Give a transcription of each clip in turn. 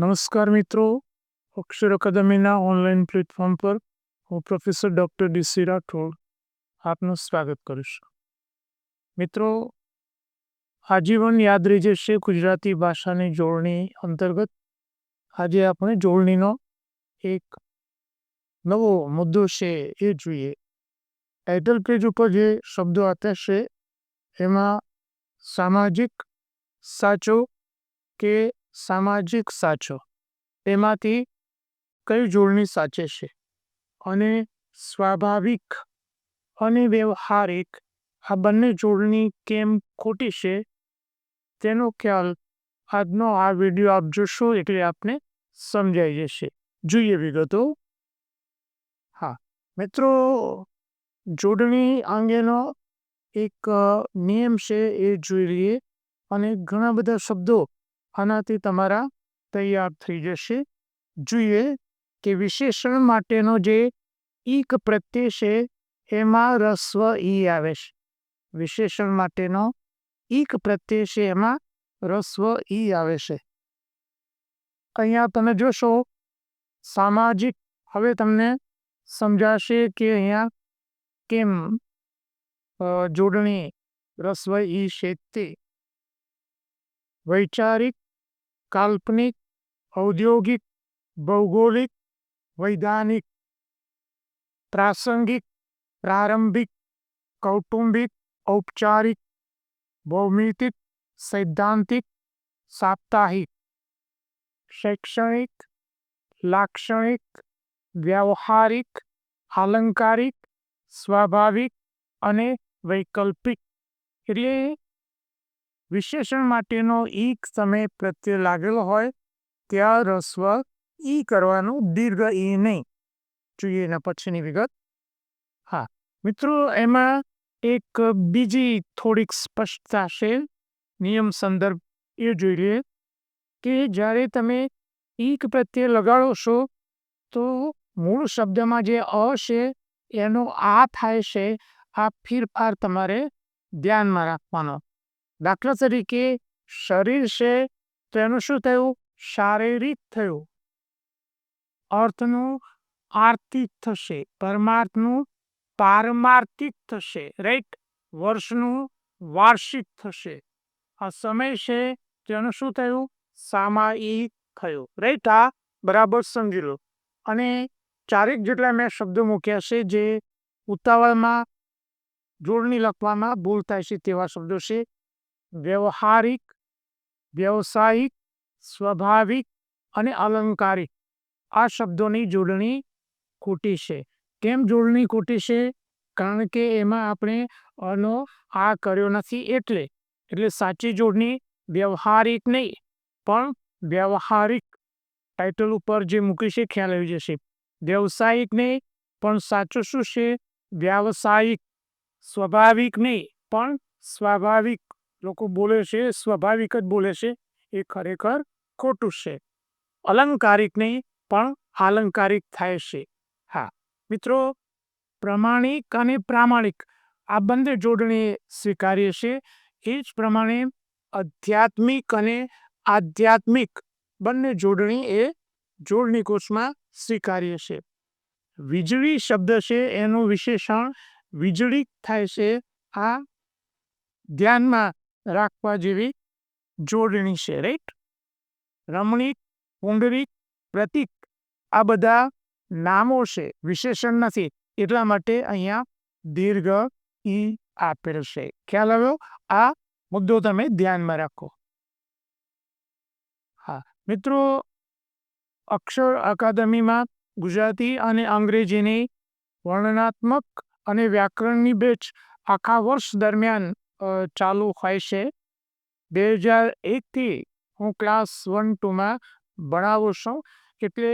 નમસ્કાર મિત્રો. અક્ષર અકાદમીના online platform પર હું પ્રોફેસર ડૉક્ટર ડીસી રાઠોડ આપનું સ્વાગત કરીશ મિત્રો, આજીવન યાદ રહી જશે ગુજરાતી ભાષાની જોડણી અંતર્ગત. આજે આપણે જોડણીનો એક નવો મુદ્દો છે એ જોઈએ. ટાઇટલ પેજ ઉપર જે શબ્દો આપ્યા છે, એમાં સામાજિક સાચો કે સામાજિક સાચો. તેમાંથી કઈ જોડણી સાચે છે? અને સ્વાભાવિક અને વ્યવહારિક આ બંને જોડણી કેમ ખોટી છે? તેનો ખ્યાલ આજનો આ વીડિયો આપ જોશો એટલે આપને સમજાઈ જશે. જોઈએ વિગતો. હા, મિત્રો, જોડણી અંગેનો એક નિયમ છે એ જોઈ લઈએ. અને ઘણા બધા શબ્દો આનાથી તમારા તૈયાર થઈ જશે. જોઈએ કે વિશેષણ માટેનો જે ઈક પ્રત્યય છે, એમાં રસ્વ ઈ આવે છે. વિશેષણ માટેનો ઈક પ્રત્યય છે, એમાં રસ્વ ઈ આવે છે. અહીંયા તમે જોશો, સામાજિક, હવે તમને સમજાશે કે અહીંયા કેમ જોડણી રસ્વ ઈ છે તે. વૈચારિક કાલ્પનિક ઔદ્યોગિક ભૌગોલિક વૈધાનિક પ્રાસંગિક પ્રારંભિક કૌટુંબિક ઔપચારિક ભૌમિતિક સૈદ્ધાંતિક સાપ્તાહિક શૈક્ષણિક લાક્ષણિક વ્યવહારિક આલંકારિક સ્વાભાવિક અને વૈકલ્પિક એટલે વિશેષણ માટેનો ઈક સમય પ્રત્યે લાગેલો હોય, ત્યાં રસ્વ ઈ કરવાનું દીર્ઘ ઈ નહીં. જોઈએ એના પછીની વિગત. હા, મિત્રો, એમાં એક બીજી થોડીક સ્પષ્ટતા છે. નિયમ સંદર્ભ એ જોઈ લઈએ કે જ્યારે તમે ઈક પ્રત્યે લગાડો છો, તો મૂળ શબ્દમાં જે અ છે, એનો આ થાય છે, આ ફેરફાર તમારે ધ્યાનમાં રાખવાનો. દાખલા તરીકે, શરીર છે તેનું શું થયું? શારીરિક થયું. અર્થનું આર્થિક થશે. પરમાર્થનું પારમાર્થિક થશે. રાઈટ વર્ષનું વાર્ષિક થશે. આ સમય છે તેનું શું થયું? સામાયિક થયું. રાઈટ આ બરાબર સમજી લો. અને ચારેક જેટલા મેં શબ્દો મૂક્યા છે જે ઉતાવળમાં, જોડણી લખવામાં ભૂલ થાય છે તેવા શબ્દો છે. વ્યવહારિક, વ્યવસાયિક, સ્વાભાવિક અને અલંકારિક. આ શબ્દોની જોડણી ખોટી છે. કેમ જોડણી ખોટી છે? કારણ કે એમાં આપણે અનો આ કર્યો નથી એટલે એટલે સાચી જોડણી વ્યવહારિક નહીં, પણ વ્યવહારિક ટાઇટલ ઉપર જે મૂકી છે ખ્યાલ આવી જશે. વ્યવસાયિક નહીં, પણ સાચું શું છે? વ્યાવસાયિક, સ્વાભાવિક નહીં, પણ સ્વાભાવિક. લોકો બોલે છે, સ્વાભાવિક જ બોલે છે, એ ખરેખર ખોટું છે. અલંકારિક નહીં, પણ આલંકારિક થાય છે. હા, મિત્રો, પ્રમાણિક અને પ્રામાણિક આ બંને જોડણી સ્વીકાર્ય છે એ જ પ્રમાણે આધ્યાત્મિક અને આધ્યાત્મિક બંને જોડણી એ જોડણી કોષમાં સ્વીકાર્ય છે વીજળી શબ્દ છે, એનું વિશેષણ વીજળી થાય છે. આ ધ્યાનમાં રાખવા જેવી જોડણી છે રાઈટ રમણીક પુંડરીક પ્રતિક આ બધા નામો છે, વિશેષણ નથી. એટલા માટે અહીંયા દીર્ઘ ઈ આપેલ છે. ખ્યાલ આવ્યો? આ મુદ્દો તમે ધ્યાનમાં રાખો. હા, મિત્રો, અક્ષર અકાદમીમાં ગુજરાતી અને અંગ્રેજીની વર્ણનાત્મક અને વ્યાકરણની બેચ આખા વર્ષ દરમિયાન ચાલુ હોય છે. બે હજાર એકથી હું ક્લાસ વન ટુમાં ભણાવું છું. એટલે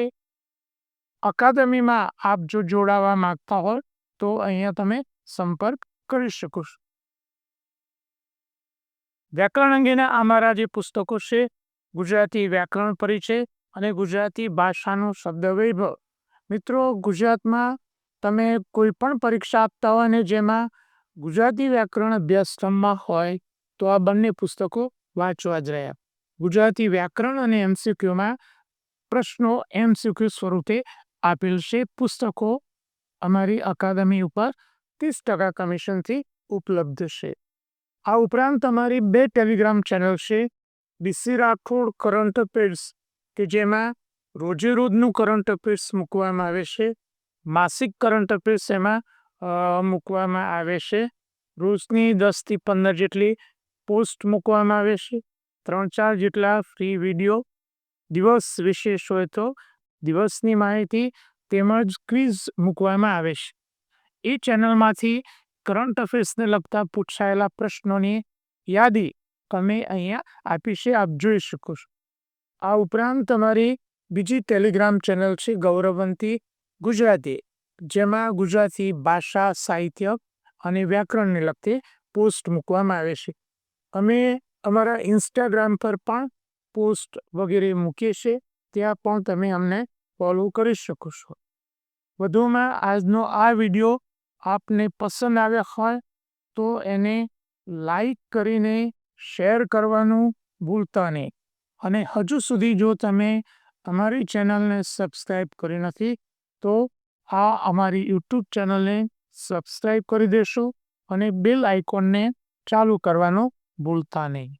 અકાદમીમાં આપ જો જોડાવા માંગતા હોય, તો અહીંયા તમે સંપર્ક કરી શકો છો. વ્યાકરણ અંગેના અમારા જે પુસ્તકો છે, ગુજરાતી વ્યાકરણ પરિચય અને ગુજરાતી ભાષાનો શબ્દ વૈભવ મિત્રો, ગુજરાતમાં તમે કોઈ પણ પરીક્ષા આપતા હોય ને જેમાં ગુજરાતી વ્યાકરણ અભ્યાસક્રમમાં હોય તો આ બંને પુસ્તકો વાંચવા જ રહ્યા. ગુજરાતી વ્યાકરણ અને એમસીક્યુમાં પ્રશ્નો એમસીક્યુ સ્વરૂપે આપેલ છે. પુસ્તકો અમારી અકાદમી ઉપર ત્રીસ ટકા કમિશનથી ઉપલબ્ધ છે. આ ઉપરાંત અમારી બે ટેલિગ્રામ ચેનલ છે. બીસી રાઠોડ કરંટ અફેર્સ, કે જેમાં રોજે રોજનું કરંટ અફેર્સ મૂકવામાં આવે છે. માસિક કરંટ અફેર્સ એમાં મૂકવામાં આવે છે. રોજની દસથી પંદર જેટલી પોસ્ટ મૂકવામાં આવે છે. ત્રણ ચાર જેટલા ફ્રી વીડિયો દિવસ વિશેષ હોય તો દિવસની માહિતી તેમજ ક્વિઝ મૂકવામાં આવે છે. એ ચેનલમાંથી કરંટ અફેર્સને લગતા પૂછાયેલા પ્રશ્નોની યાદી તમે અહીંયા આપી છે, આપ જોઈ શકો છો. આ ઉપરાંત તમારી બીજી ટેલિગ્રામ ચેનલ છે ગૌરવંતી ગુજરાતી. જેમાં ગુજરાતી ભાષા, સાહિત્ય અને વ્યાકરણને લગતી પોસ્ટ મૂકવામાં આવે છે. અમે અમારા ઇન્સ્ટાગ્રામ પર પણ પોસ્ટ વગેરે મૂકીએ છીએ. ત્યાં પણ તમે અમને ફોલો કરી શકો છો. વધુમાં આજનો આ વીડિયો આપને પસંદ આવ્યો હોય તો એને લાઈક કરીને શેર કરવાનું ભૂલતા નહીં. અને હજુ સુધી જો તમે અમારી ચેનલને સબસ્ક્રાઈબ કરી નથી તો આ અમારી યુટ્યુબ ચેનલને સબસ્ક્રાઈબ કરી દેશો અને બેલ આઇકોનને ચાલુ કરવાનું ભૂલતા નહીં.